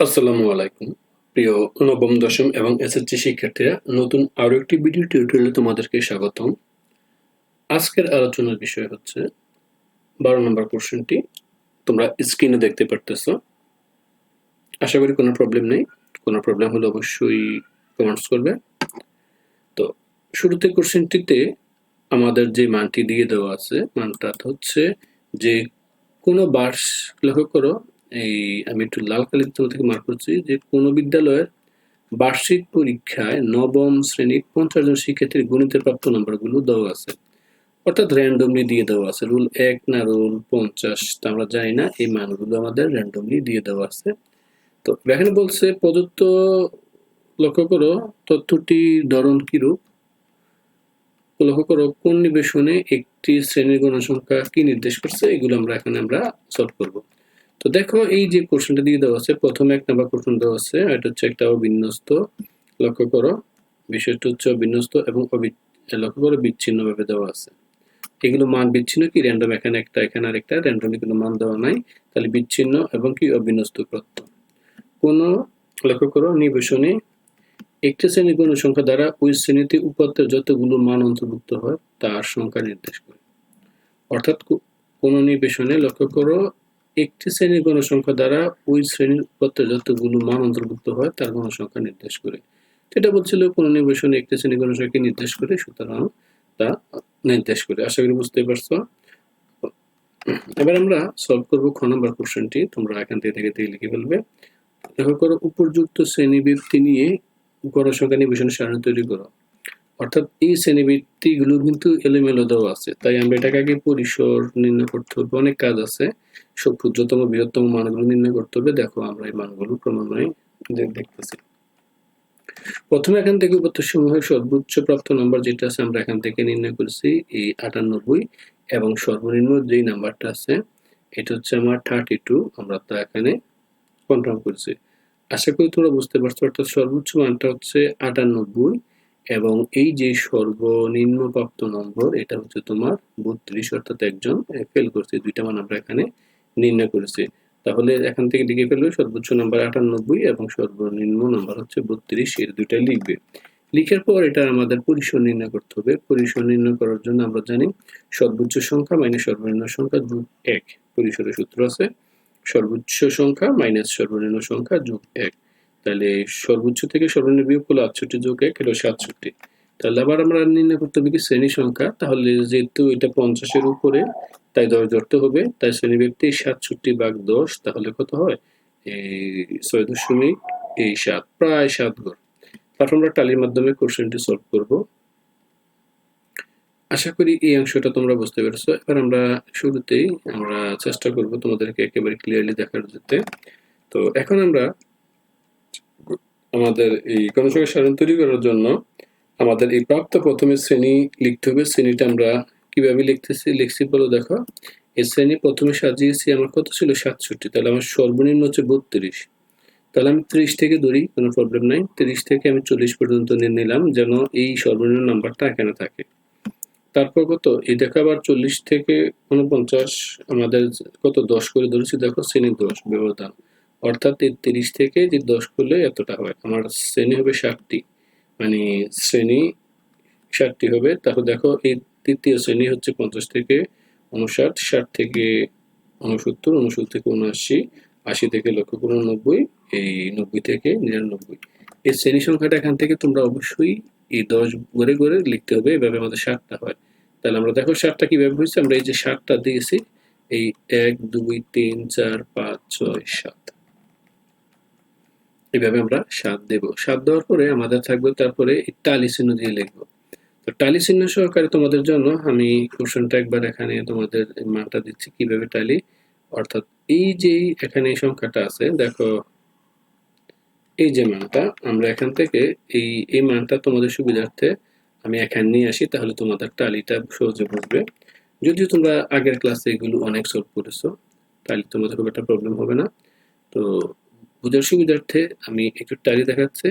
আসসালামু আলাইকুম। প্রিয় নবম, দশম এবং এসএসসি শিক্ষার্থীরা, নতুন আরও একটি ভিডিও টিউটোরিয়ালে তোমাদেরকে স্বাগতম। আজকের আলোচনার বিষয় হচ্ছে, বারো নম্বর কোশ্চেনটি তোমরা স্ক্রিনে দেখতে পারতেছো। আশা করি কোনো প্রবলেম নেই। কোনো প্রবলেম হলে অবশ্যই কমেন্টস করবে। তো, শুরুতে কোশ্চেনটিতে আমাদের যে মানটি দিয়ে দেওয়া আছে মানটা হচ্ছে যে কোনো বার্ষ, লক্ষ্য করো এই আমি একটু লাল কালির তল থেকে মার্ক করছি যে কোনো বিদ্যালয়ের বার্ষিক পরীক্ষায় নবম শ্রেণির পঞ্চাশ জন শিক্ষার্থীর গণিতের প্রাপ্ত নম্বরগুলো দেওয়া আছে। অর্থাৎ র্যান্ডমলি দিয়ে দেওয়া আছে। রুল এক না রুল পঞ্চাশ, তা আমরা জানি না। এই মানগুলো আমাদের র্যান্ডমলি দিয়ে দেওয়া আছে। তো এখানে বলছে, প্রদত্ত লক্ষ্য করো, তথ্যটি ধরন কিরূপ? লক্ষ্য করো, কোন নিবেশনে একটি শ্রেণির গণসংখ্যা কি নির্দেশ করছে? এগুলো আমরা এখানে আমরা সলভ করব। তো দেখো, এই যে কোশ্চেনটা দিয়ে দেওয়া আছে, প্রথমে এক নাম্বার কোশ্চেন দেওয়া আছে, এটা হচ্ছে একটা অবিন্যস্ত, লক্ষ্য করো, বিষয়টা হচ্ছে অবিন্যস্ত এবং লক্ষ্য করো বিচ্ছিন্ন ভাবে দেওয়া আছে। এগুলো মান বিচ্ছিন্ন কি? র্যান্ডম এখানে একটা, এখানে আরেকটা র্যান্ডমলি কোনো মান দেওয়া নাই। তাহলে বিচ্ছিন্ন এবং কি? অবিন্যস্ত তথ্য কোন, লক্ষ্য করো, নিবেশনে একটি শ্রেণির কোনো সংখ্যা দ্বারা ওই শ্রেণীতে উপাত্তে যতগুলো মান অন্তর্ভুক্ত হয়, তার সংখ্যা নির্দেশ করে। অর্থাৎ কোনো নিবেশনে লক্ষ্য করো একটি শ্রেণির গণসংখ্যা দ্বারা ওই শ্রেণির উপাত্তে যতগুলো মান অন্তর্ভুক্ত হয়, তার গণসংখ্যা নির্দেশ করে। যেটা বলছিল কোনো নিবেশনে একটি শ্রেণির গণসংখ্যা নির্দেশ করে, সুতরাং তা নির্দেশ করে। আশা করি বুঝতে পারছ। এবার আমরা সলভ করব খ নম্বর কোশ্চেনটি তোমরা এখান থেকে থেকে থেকে লিখে ফেলবে। দেখো করো, উপযুক্ত শ্রেণীবৃত্তি নিয়ে গণসংখ্যা নিবেশন সারণী তৈরি করো। অর্থাৎ এই শ্রেণীবৃত্তিগুলো কিন্তু এলোমেলো দেওয়া আছে। তাই আমরা এটাকে আগে পরিসর নির্ণয় করতে হবে। অনেক কাজ আছে। ক্ষুদ্রতম বৃহত্তম মানগুলো নির্ণয় করতে হবে। দেখো আমরা এই মানগুলো ক্রমান্বয়ে দেখতেছি। প্রথমে এখান থেকে সমূহের সর্বোচ্চ প্রাপ্ত নাম্বার যেটা আছে আমরা এখান থেকে নির্ণয় করেছি, এই আটানব্বই এবং সর্বনিম্ন যেই নাম্বারটা আছে, এটা হচ্ছে আমার থার্টি টু আমরা তা এখানে কনফার্ম করেছি। আশা করি তোমরা বুঝতে পারছ, অর্থাৎ সর্বোচ্চ মানটা হচ্ছে আটানব্বই এবং এই যে সর্বনিম্ন প্রাপ্ত নম্বর এটা হচ্ছে তোমার বত্রিশ, অর্থাৎ একজন ফেল করছে। দুইটা মান আমরা এখানে নির্ণয় করেছি। তাহলে এখান থেকে লিখে ফেলবে সর্বোচ্চ নাম্বার আটানব্বই এবং সর্বনিম্ন নাম্বার হচ্ছে বত্রিশ এর দুইটা লিখবে। লিখার পর এটা আমাদের পরিসর নির্ণয় করতে হবে। পরিসর নির্ণয় করার জন্য আমরা জানি সর্বোচ্চ সংখ্যা মাইনাস সর্বনিম্ন সংখ্যা যোগ এক। পরিসরের সূত্র আছে, সর্বোচ্চ সংখ্যা মাইনাস সর্বনিম্ন সংখ্যা যোগ এক। তাহলে সর্বোচ্চ থেকে সর্বনিম্ন বিয়োগ করলে আটষট্টি যোগ এক এটা সাতষট্টি। তাহলে আবার আমরা নির্ণয় করতে হবে কি শ্রেণি সংখ্যা। তাহলে যেহেতু এটা পঞ্চাশের উপরে তাই দশ ধরতে হবে। তাই শ্রেণি ব্যক্তি সাতষট্টি ভাগ দশ, তাহলে কত হয়? এই ছয় দশমিক এই সাত, প্রায় সাত ঘর। তারপর আমরা টালির মাধ্যমে কোশ্চেনটি সলভ করব। আশা করি এই অংশটা তোমরা বুঝতে পেরেছ। এবার আমরা শুরুতেই আমরা চেষ্টা করব তোমাদেরকে একেবারে ক্লিয়ারলি দেখার যেতে তো এখন আমরা আমাদের এই গণসংখ্যা সারণ তৈরি করার জন্য আমাদের এই প্রাপ্ত প্রথমে শ্রেণি লিখতে হবে। শ্রেণীটা আমরা কীভাবে লিখতেছি, লিখছি বলো দেখো। এই শ্রেণি প্রথমে সাজিয়েছি আমার কত ছিল? সাতষট্টি। তাহলে আমার সর্বনিম্ন হচ্ছে বত্রিশ। তাহলে আমি ত্রিশ থেকে ধরি, কোনো প্রবলেম নাই। ত্রিশ থেকে আমি চল্লিশ পর্যন্ত নিয়ে নিলাম, যেন এই সর্বনিম্ন নাম্বারটা এখানে থাকে। তারপর কত? এই দেখো আবার চল্লিশ থেকে উনপঞ্চাশ আমাদের কত? দশ করে ধরেছি, দেখো শ্রেণি দশ, ব্যবধান। অর্থাৎ এই তিরিশ থেকে যে দশ করলে এতটা হয়। আমার শ্রেণি হবে ষাটটি। মানে শ্রেণি ষাটটি হবে। তারপর দেখো এই তৃতীয় শ্রেণি হচ্ছে পঞ্চাশ থেকে উনষাট ষাট থেকে উনসত্তর উনসত্তর থেকে উনআশি আশি থেকে লক্ষ উননব্বই এই নব্বই থেকে নিরানব্বই। এই শ্রেণি সংখ্যাটা এখান থেকে তোমরা অবশ্যই এই দশ গড়ে গড়ে লিখতে হবে, এভাবে আমাদের ষাটটা হয়। তাহলে আমরা দেখো ষাটটা কীভাবে হয়েছে, আমরা এই যে ষাটটা দিয়েছি, এই এক, দুই, তিন, চার, পাঁচ, ছয়, সাত। এইভাবে আমরা সাত দেব। সাত দেওয়ার পরে আমাদের থাকবে তারপরে এই চিহ্ন দিয়ে লিখব। তো টালি চিহ্ন সহকারে তোমাদের জন্য আমি কোশ্চেনটা একবার এখানে তোমাদের মানটা দিচ্ছি, কীভাবে টালি অর্থাৎ এই যে এখানে এই সংখ্যাটা আছে, দেখো, এই যে মানটা, আমরা এখান থেকে এই এই মানটা তোমাদের সুবিধার্থে আমি এখানে নিয়ে আসি, তাহলে তোমাদের টালিটা সহজে বুঝবে। যদিও তোমরা আগের ক্লাসে এগুলো অনেক সলভ করেছ তাহলে তোমাদের খুব একটা প্রবলেম হবে না। তো, বোঝার সুবিধার্থে আমি একটু টালি দেখাচ্ছি।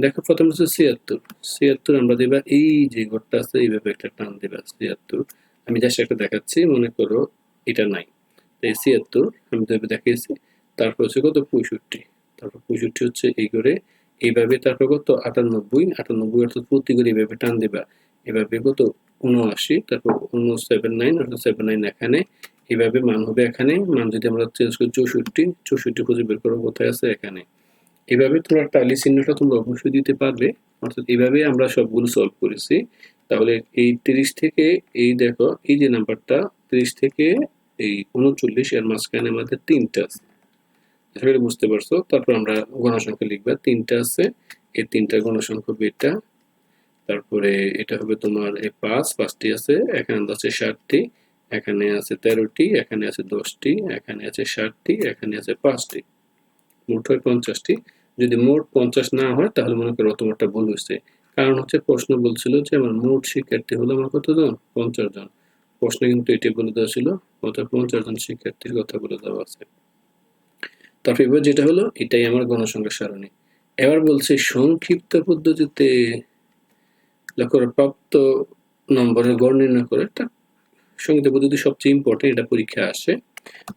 দেখো, প্রথম হচ্ছে ছিয়াত্তর। ছিয়াত্তর আমরা দেবা, এই যে ঘরটা আছে, এইভাবে একটা টান দেবা, ছিয়াত্তর। আমি জাস্ট একটা দেখাচ্ছি, মনে করো এটা নাই। তো এই ছিয়াত্তর আমি দেবে দেখিয়েছি তারপর হচ্ছে কত? পঁয়ষট্টি। তারপর পঁয়ষট্টি হচ্ছে এই করে এইভাবে তারপর কত? আটানব্বই। আটানব্বই অর্থাৎ প্রতি করে এইভাবে টান দিবা। এভাবে কত? উনআশি তারপর উন সেভেন নাইন অর্থাৎ সেভেন নাইন এখানে, এইভাবে মান হবে এখানে। মান যদি আমরা চেঞ্জ করি, চৌষট্টি। চৌষট্টি খুঁজে বের করব কোথায় আছে? এখানে। এভাবে তোমরা টালি চিহ্নটা তোমরা অবশ্যই দিতে পারবে। অর্থাৎ এইভাবে আমরা সবগুলো সলভ করেছি। তাহলে এই তিরিশ থেকে এই দেখো, এই যে নাম্বারটা, তিরিশ থেকে এই উনচল্লিশ, এর মাঝখানে আমাদের তিনটা আছে। আশা বুঝতে পারছ? তারপর আমরা গণসংখ্যা লিখবা, তিনটা আছে। এই তিনটা গণসংখ্যা বেটা। তারপরে এটা হবে তোমার এই পাঁচ, পাঁচটি আছে, এখানে আছে ষাটটি, এখানে আছে তেরোটি, এখানে আছে দশটি, এখানে আছে ষাটটি, এখানে আছে পাঁচটি। মোট হয় পঞ্চাশটি। যদি মোট পঞ্চাশ না হয়, তাহলে মনে করো তোমারটা ভুল হয়েছে। কারণ হচ্ছে প্রশ্ন বলছিল যে আমার মোট শিক্ষার্থী হলো আমার কতজন? পঞ্চাশ জন। প্রশ্নে কিন্তু এটি বলে দেওয়া ছিল, অর্থাৎ পঞ্চাশ জন শিক্ষার্থীর কথা বলে দেওয়া আছে। তারপর এবার যেটা হলো, এটাই আমার গণসংখ্যা সারণী। এবার বলছে, সংক্ষিপ্ত পদ্ধতিতে লক্ষ্য প্রাপ্ত নম্বরের গড় নির্ণয় করে এটা সংক্ষিপ্ত পদ্ধতি সবচেয়ে ইম্পর্টেন্ট এটা পরীক্ষা আসে।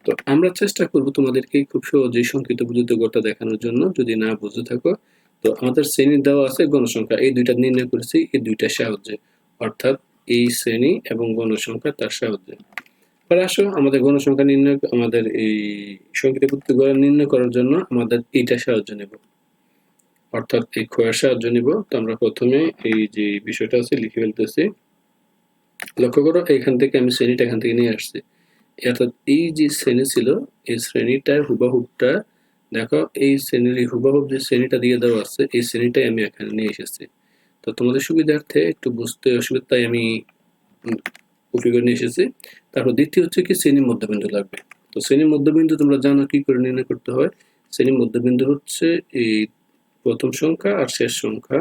তো আমরা চেষ্টা করব তোমাদেরকে খুব সহজেই সংক্ষিপ্ত পদ্ধতি গড়টা দেখানোর জন্য, যদি না বুঝে থাকো। তো আমাদের শ্রেণি দেওয়া আছে গণসংখ্যা। এই দুইটা নির্ণয় করেছি, এই দুইটার সাহায্যে। অর্থাৎ এই শ্রেণি এবং গণসংখ্যা তার সাহায্যে। এবার আসো, আমাদের গণসংখ্যা নির্ণয়, আমাদের এই সংক্ষিপ্ত গড় নির্ণয় করার জন্য আমাদের এইটা সাহায্য নেব। অর্থাৎ এই ক্ষয়ের সাহায্য নিব। তো আমরা প্রথমে এই যে বিষয়টা আছে লিখে ফেলতেছি। লক্ষ্য করো, এখান থেকে আমি শ্রেণীটা এখান থেকে নিয়ে আসছি। অর্থাৎ এই যে শ্রেণি ছিল, এই শ্রেণীটার হুবাহুবটা, দেখো এই শ্রেণির হুবাহুব যে শ্রেণীটা দিয়ে দেওয়া আছে, এই শ্রেণীটাই আমি এখানে নিয়ে এসেছি। তো তোমাদের সুবিধার্থে একটু বুঝতে অসুবিধা তাই আমি কপি নিয়ে এসেছি। তারপর দ্বিতীয় হচ্ছে কি শ্রেণির মধ্যবিন্দু লাগবে। তো শ্রেণির মধ্যবিন্দু তোমরা জানো কি করে নির্ণয় করতে হয়। শ্রেণির মধ্যবিন্দু হচ্ছে এই প্রথম সংখ্যা আর শেষ সংখ্যা,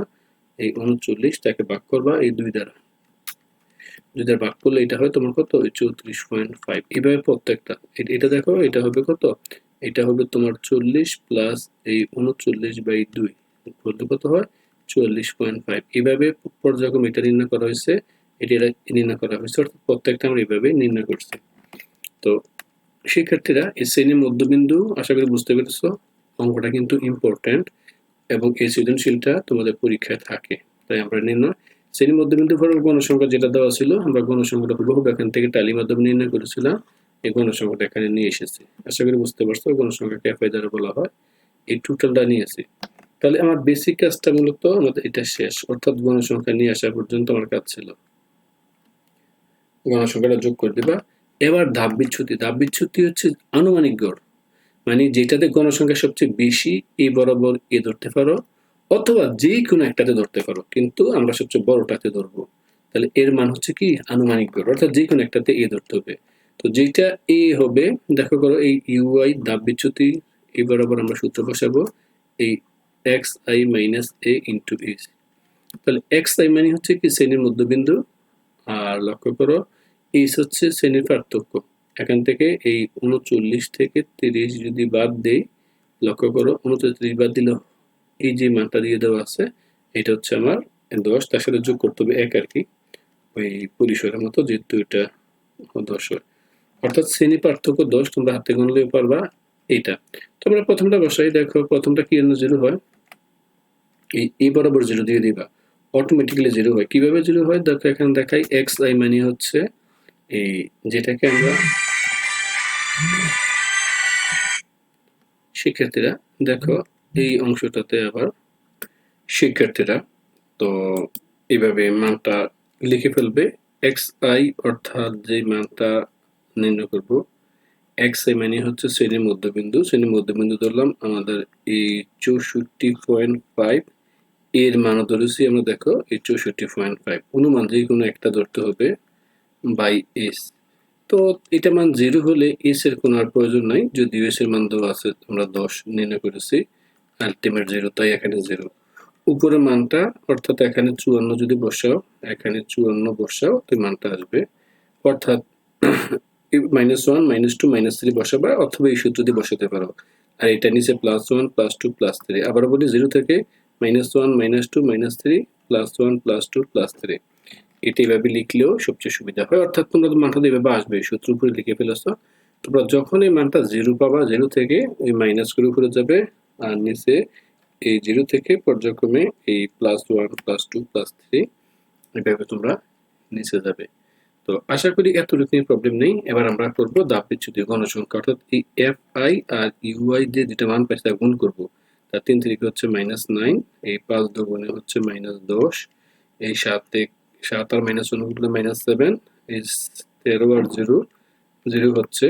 এই উনচল্লিশ তাকে ভাগ করবা এই দুই দ্বারা। দ্বারা ভাগ করলে এটা হয় তোমার কত? ওই চৌত্রিশ পয়েন্ট ফাইভ এভাবে প্রত্যেকটা। এটা দেখো, এটা হবে কত? এটা হবে তোমার চল্লিশ প্লাস এই উনচল্লিশ বাই দুই বলতে কত হয়? চুয়াল্লিশ পয়েন্ট ফাইভ এভাবে পর্যায়ক্রম এটা নির্ণয় করা হয়েছে। এটি নির্ণয় করা হয়েছে। অর্থাৎ প্রত্যেকটা আমরা এইভাবে নির্ণয় করছি। তো শিক্ষার্থীরা এই শ্রেণির মধ্যবিন্দু, আশা করি বুঝতে পেরেছ, অঙ্কটা কিন্তু ইম্পর্ট্যান্ট এবং এই সৃজনশীলটা তোমাদের পরীক্ষায় থাকে। তাই আমরা নির্ণয় শ্রেণির মধ্যবিন্দু পর গণসংখ্যা যেটা দেওয়া ছিল, আমরা গণসংখ্যাটা হুবহু এখান থেকে টালি মাধ্যমে নির্ণয় করেছিলাম, এই গণসংখ্যাটা এখানে নিয়ে এসেছি। আশা করি বুঝতে পারছ গণসংখ্যাকে এফআই দ্বারা বলা হয়, এই টোটালটা নিয়েছি তাহলে আমার বেসিক কাজটা মূলত আমাদের এটা শেষ, অর্থাৎ গণসংখ্যা নিয়ে আসা পর্যন্ত আমার কাজ ছিল। গণসংখ্যাটা যোগ করে দিবা। এবার ধাপ বিচ্যুতি ধাপ বিচ্যুতি হচ্ছে আনুমানিক গড় মানে যেটাতে গণসংখ্যা সবচেয়ে বেশি, এই বরাবর এ ধরতে পারো। অথবা যে কোনো একটাতে ধরতে পারো, কিন্তু আমরা সবচেয়ে বড়টাতে ধরবো। তাহলে এর মান হচ্ছে কি? আনুমানিক গড় অর্থাৎ যে কোনো একটাতে এ ধরতে হবে। তো যেটা এ হবে, দেখো করো এই ইউআই ধাপ বিচ্যুতি এই বরাবর আমরা সূত্র বসাবো, এই x i minus a into s তাহলে এক্স আই মানে হচ্ছে কি? শ্রেণির মধ্যবিন্দু। আর লক্ষ্য করো এইস হচ্ছে শ্রেণির পার্থক্য। এখান থেকে এই উনচল্লিশ থেকে তিরিশ যদি বাদ দেই, লক্ষ্য করো, উনচল্লিশ বাদ দিলে এই যে মানটা দিয়ে দেওয়া আছে, এটা হচ্ছে আমার দশ, তার সাথে যোগ করতে হবে এক আর কি। ওই পরিসরের মতো যেহেতু এটা দশ। অর্থাৎ শ্রেণি পার্থক্য দশ, তোমরা হাতে গুনলেও পারবা এইটা। তোমরা প্রথমটা বসাই, দেখো প্রথমটা কি জন্য জিরো হয়? এই এই বরাবর জিরো দিয়ে দিবা। অটোমেটিক্যালি জিরো হয়। কীভাবে জিরো হয়? দেখো, এখানে দেখাই এক্স আই মানে হচ্ছে এই যেটাকে আমরা শিক্ষার্থীরা, দেখো এই অংশটাতে আবার শিক্ষার্থীরা, তো এইভাবে মানটা লিখে ফেলবে। এক্স আই অর্থাৎ যে মানটা নির্ণয় করব এক্স আই মানে হচ্ছে শ্রেণির মধ্যবিন্দু। শ্রেণির মধ্যবিন্দু ধরলাম, আমাদের এই চৌষট্টি পয়েন্ট ফাইভ এর মান ধরেছি আমরা, দেখো, এই চৌষট্টি পয়েন্ট ফাইভ অনুমান যে কোনো একটা ধরতে হবে বাই এস তো এটা মান জিরো হলে এস এর কোনো আর প্রয়োজন নাই, যদিও এস এর মান দেওয়া আছে, আমরা দশ নির্ণয় করেছি। আলটিমেট জিরো তাই এখানে জিরো উপরে মানটা, অর্থাৎ এখানে চুয়ান্ন যদি বসাও, এখানে চুয়ান্ন বসাও তো মানটা আসবে। অর্থাৎ minus one minus two minus three বসাবা, অথবা এই সূত্র দিয়ে বসাতে পারো। আর এটা নিচে plus one plus two plus three আবার বলি জিরো থেকে minus one minus two minus three plus one plus two plus three এটা এভাবে লিখলেও সবচেয়ে সুবিধা হয়। অর্থাৎ তোমরা মানটা এভাবে আসবে, সূত্র উপরে লিখে ফেলেছ। তোমরা যখন এই মানটা জিরো পাবা জিরো থেকে ওই মাইনাস করে উপরে যাবে আর নিচে এই জিরো থেকে পর্যায়ক্রমে এই plus one plus two plus three এভাবে তোমরা নিচে যাবে। তো আশা করি এতটুকু নিয়ে প্রবলেম নেই। এবার আমরা করব দাব বিচ্যুতি গণসংখ্যা অর্থাৎ এই এফ আই আর ইউআই দিয়ে যেটা মান পাইছে তা গুণ করব। তার তিন তারিখে হচ্ছে মাইনাস নাইন এই পাঁচ দুগুণে হচ্ছে মাইনাস দশ, এই সাত সাত আর মাইনাস করলে মাইনাস সেভেন এই তেরো আর জিরো জিরো হচ্ছে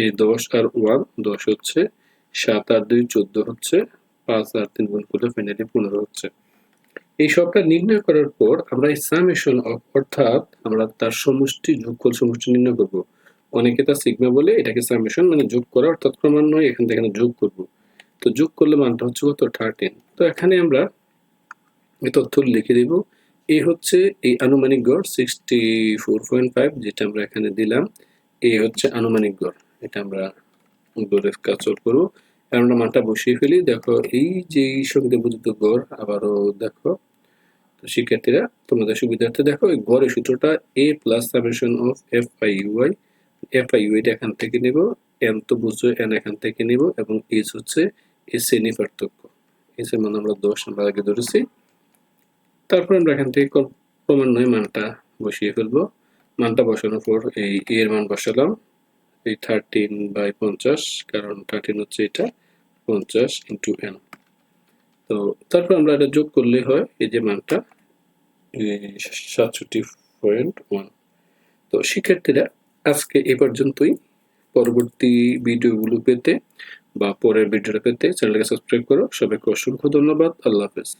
এই দশ আর ওয়ান দশ হচ্ছে সাত আর দুই চোদ্দ হচ্ছে, পাঁচ আর তিন গুণ করলে ফাইনালি পনেরো হচ্ছে। এই সবটা নির্ণয় করার পর আমরা এই সামেশন অর্থাৎ আমরা তার সমষ্টি, যোগফল সমষ্টি নির্ণয় করব। অনেকে তার সিগমা বলে, এটাকে সামেশন মানে যোগ করা, অর্থাৎ ক্রমান্বয়ে এখান থেকে যোগ করব। তো যোগ করলে মানটা হচ্ছে কত? থার্টিন তো এখানে আমরা এই তথ্য লিখে দিব। এই হচ্ছে এই আনুমানিক গড় সিক্সটি ফোর পয়েন্ট ফাইভ যেটা আমরা এখানে দিলাম। এই হচ্ছে আনুমানিক গড়, এটা আমরা গড়ের কাজ করব আমরা মানটা বসিয়ে ফেলি। দেখো, এই যে সঙ্গে বুঝিত গড় আবারও দেখো। তো শিক্ষার্থীরা, তোমাদের সুবিধার্থে দেখো, এই গড়ের সূত্রটা a plus summation of f i u i f i ইউআইটা এখান থেকে নেব এন তো বুঝছ এন এখান থেকে নেব, এবং এইচ হচ্ছে এই শ্রেণি পার্থক্য। এস এর মান আমরা দশ, আমরা আগে ধরেছি। তারপর আমরা এখান থেকে ক্রম- ক্রমান্বয়ে মানটা বসিয়ে ফেলব। মানটা বসানোর পর এই এর মান বসালাম। এই থার্টিন বাই পঞ্চাশ, কারণ থার্টিন হচ্ছে এটা, পঞ্চাশ ইন্টু এন তো তারপর আমরা এটা যোগ করলে হয়, এই যে মানটা সাতষট্টি পয়েন্ট ওয়ান তো শিক্ষার্থীরা আজকে এ পর্যন্তই। পরবর্তী ভিডিওগুলো পেতে বা পরের ভিডিওটা পেতে চ্যানেলকে সাবস্ক্রাইব করো। সবাইকে অসংখ্য ধন্যবাদ। আল্লাহ হাফেজ।